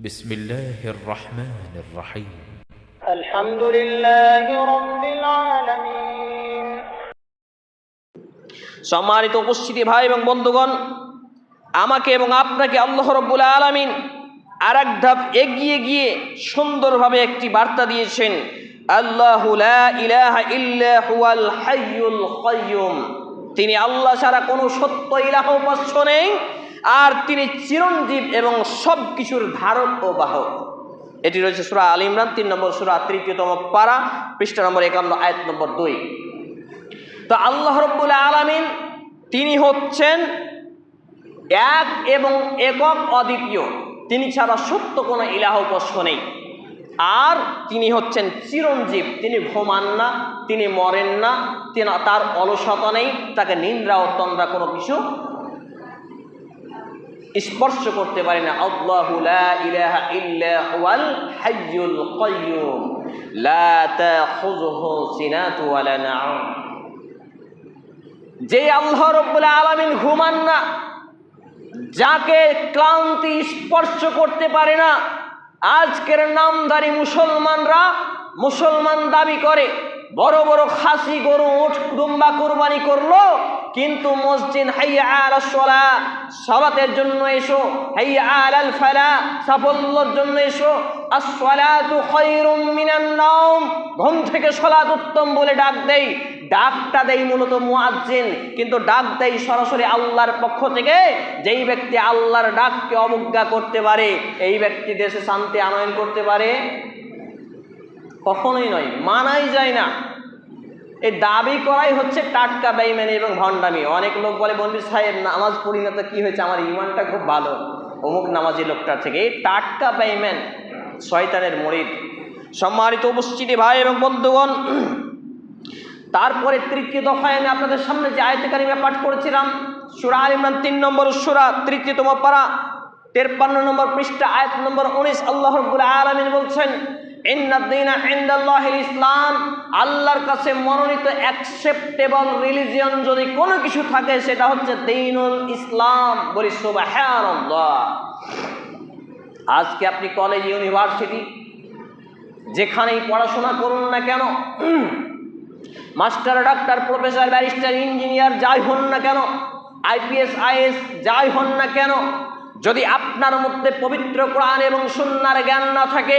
بسم الله الرحمن الرحيم الحمد لله رب العالمين সম্মানিত উপস্থিতি ভাই এবং বন্ধুগণ আমাকে এবং আপনাকে আল্লাহ রব্বুল আলমিন আর এক ধাপ এগিয়ে গিয়ে সুন্দরভাবে একটি বার্তা দিয়েছেন আল্লাহ লা ইলাহা ইল্লা হুয়াল হাইয়ুল কাইয়ুম তিনি আল্লাহ ছাড়া কোনো সত্য ইলাহ উপাস্য নেই আর তিনি চিরঞ্জীব এবং সব কিছুর ধারক ও বাহক। এটি রয়েছে সুরা আল ইমরান, তিন নম্বর সুরা, তৃতীয়তম পারা, পৃষ্ঠা নম্বর একান্ন, আয়াত নম্বর দুই। তো আল্লাহ রব্বুল আলমিন তিনি হচ্ছেন এক এবং একক অদ্বিতীয়। তিনি ছাড়া সত্য কোনো ইলাহ উপাস্য নেই। আর তিনি হচ্ছেন চিরঞ্জীব। তিনি ঘুমান না, তিনি মরেন না, তিনি তার অলসতা নেই, তাকে নিন্দ্রা ও তন্দ্রা কোনো কিছু স্পর্শ করতে পারে না। আল্লাহু লা ইলাহা ইল্লা হুয়াল হাইয়ুল কাইয়ুম। লা তাখুযুহু সিনাতু ওয়ালা নাউম যে আল্লাহ রব্বুল আলামিন ঘুমান না, যাকে ক্লান্তি স্পর্শ করতে পারে না, আজকের নামধারী মুসলমানরা মুসলমান দাবি করে, বড় বড় খাসি গরু উঠ, দুম্বা কোরবানি করল কিন্তু মসজিদ হাইয়া আল সলা, সলাতের জন্য এসো। হাইয়া আল আল ফালা, সাফল্যর জন্য এসো। আসসালাতু খায়রুম মিনান নাওম, ঘুম থেকে সলাত উত্তম বলে ডাক দেই। ডাকটা দেই মূলত মুয়াজ্জিন, কিন্তু ডাক দেই সরাসরি আল্লাহর পক্ষ থেকে। যেই ব্যক্তি আল্লাহর ডাককে অবজ্ঞা করতে পারে, এই ব্যক্তি দেশে শান্তি আনয়ন করতে পারে। কখনোই নয়, মানাই যায় না। এই দাবি করাই হচ্ছে টাটকা বেইমানি এবং ভণ্ডামি। অনেক লোক বলে বলবি সাহেব, নামাজ পড়ি না তো কী হয়েছে? আমার ইমানটা খুব ভালো। অমুক নামাজি লোকটার থেকে। এই টাটকা বেইম্যান শয়তানের মরিদ। সম্মানিত উপস্থিতি, ভাই এবং বন্ধুগণ, তারপরে তৃতীয় দফায় আমি আপনাদের সামনে যে আয়তে কারিমা পাঠ করেছিলাম সুরা আল ইমরান তিন নম্বর সুরা, তৃতীয়তম পারা, তেরপান্ন নম্বর পৃষ্ঠা, আয়াত নম্বর উনিশ, আল্লাহ রব্বুল আলমিন বলছেন ইসলাম, আল্লাহর কাছে মনোনীত অ্যাকসেপ্টেবল রিলিজিয়ন যদি কোনো কিছু থাকে, সেটা হচ্ছে দিনুল ইসলাম। বলি সুবহানাল্লাহ। আজকে আপনি কলেজ ইউনিভার্সিটি যেখানেই পড়াশোনা করুন না কেন, master, doctor professor barrister engineer যাই হন না কেন আইপিএস আইএস যাই হন না কেন, যদি আপনার মধ্যে পবিত্র কোরআন এবং সুন্নার জ্ঞান না থাকে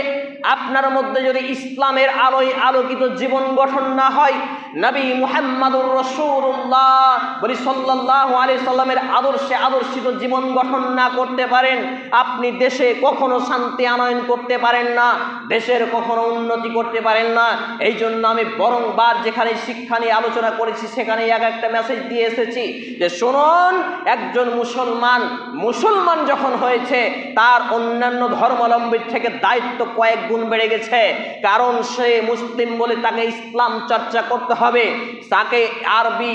আপনার মধ্যে যদি ইসলামের আলোয় আলোকিত জীবন গঠন না হয়, নবী মুহাম্মাদুর রসুল্লাহ বলি সাল্লাহ আলি সাল্লামের আদর্শে আদর্শিত জীবন গঠন না করতে পারেন, আপনি দেশে কখনো শান্তি আনয়ন করতে পারেন না, দেশের কখনো উন্নতি করতে পারেন না। এই জন্য আমি বরংবার যেখানে শিক্ষা নিয়ে আলোচনা করেছি সেখানে এক একটা মেসেজ দিয়ে এসেছি যে শুনুন, একজন মুসলমান মুসলমান যখন হয়েছে, তার অন্যান্য ধর্মাবলম্বীর থেকে দায়িত্ব কয়েক গুণ বেড়ে গেছে। কারণ সে মুসলিম বলে তাকে ইসলাম চর্চা করতে হবে। তাকে আরবি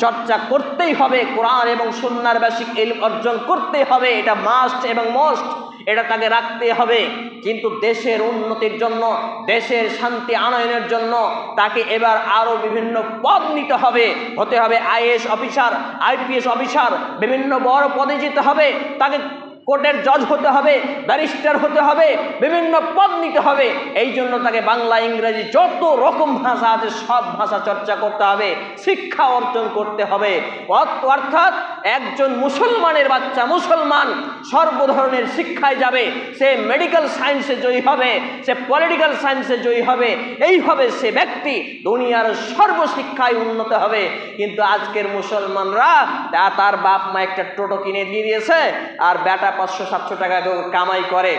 চর্চা করতেই হবে। কোরআন এবং সুন্নার বেসিক এল অর্জন করতেই হবে। এটা মাস্ট এবং মোস্ট এটা তাকে রাখতে হবে। কিন্তু দেশের উন্নতির জন্য, দেশের শান্তি আনয়নের জন্য তাকে এবার আরও বিভিন্ন পদ নিতে হবে। হতে হবে আইএস অফিসার, আইপিএস অফিসার, বিভিন্ন বড় পদে যেতে হবে। তাকে কোর্টের জজ হতে হবে, ব্যারিস্টার হতে হবে, বিভিন্ন পদ নিতে হবে। এই জন্য তাকে বাংলা, ইংরেজি যত রকম ভাষা আছে, সব ভাষা চর্চা করতে হবে, শিক্ষা অর্জন করতে হবে। অর্থাৎ একজন মুসলমানের বাচ্চা মুসলমান সর্ব ধরনের শিক্ষায় যাবে, সে মেডিকেল সায়েন্সে জয়ী হবে, সে পলিটিক্যাল সায়েন্সে জয়ী হবে এইভাবে সে ব্যক্তি। দুনিয়ার সর্বশিক্ষায় উন্নত হবে। কিন্তু আজকের মুসলমানরা তার বাপ মা একটা টোটো কিনে দিয়ে দিয়েছে, আর বেটা পাঁচশো সাতশো টাকা কামাই করে।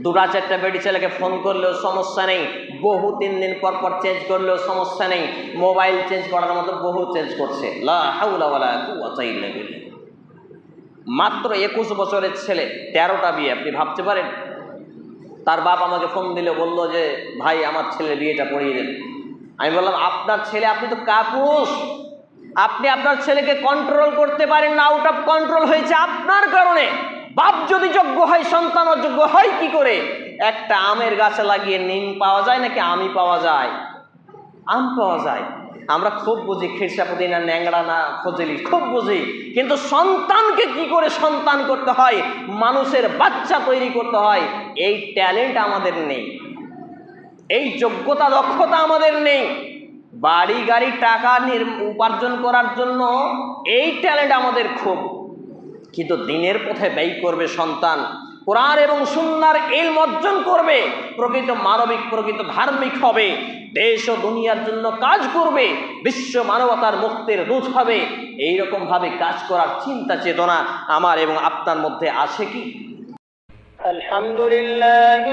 দুটা চারটা বেটি ছেলেকে ফোন করলেও সমস্যা নেই। বহু তিন দিন পর পর চেঞ্জ করলেও সমস্যা নেই। মোবাইল চেঞ্জ করার মতো বহু চেঞ্জ করছে। মাত্র একুশ বছরের ছেলে, তেরোটা বিয়ে, আপনি ভাবতে পারেন? তার বাপ আমাকে ফোন দিলে বলল যে, ভাই, আমার ছেলের বিয়েটা পড়িয়ে দেন। আমি বললাম, আপনার ছেলে, আপনি তো কাপুস আপনি আপনার ছেলেকে কন্ট্রোল করতে পারেন না আউট অফ কন্ট্রোল হয়েছে আপনার কারণে। বাপ যদি যোগ্য হয় সন্তান অযোগ্য হয়, কি করে? একটা আমের গাছে লাগিয়ে নিম পাওয়া যায় নাকি আমি পাওয়া যায়? আম পাওয়া যায়। আমরা খুব বুঝি খিরসাপতি না ন্যাংরা না ফজলি খুব বুঝি। কিন্তু সন্তানকে কি করে সন্তান করতে হয়? মানুষের বাচ্চা তৈরি করতে হয়। এই ট্যালেন্ট আমাদের নেই। এই যোগ্যতা, দক্ষতা আমাদের নেই। বাড়ি, গাড়ি, টাকা উপার্জন করার জন্য এই ট্যালেন্ট আমাদের খুব। কিন্তু দিনের পথে ব্যয় করবে সন্তান। কোরআন এবং সুন্নার এল অর্জন করবে, প্রকৃত মানবিক, প্রকৃত ধার্মিক হবে। দেশ ও দুনিয়ার জন্য কাজ করবে, বিশ্ব মানবতার মুক্তির দূত হবে। এইরকমভাবে কাজ করার চিন্তা চেতনা আমার এবং আপনার মধ্যে আছে কি? আলহামদুলিল্লাহ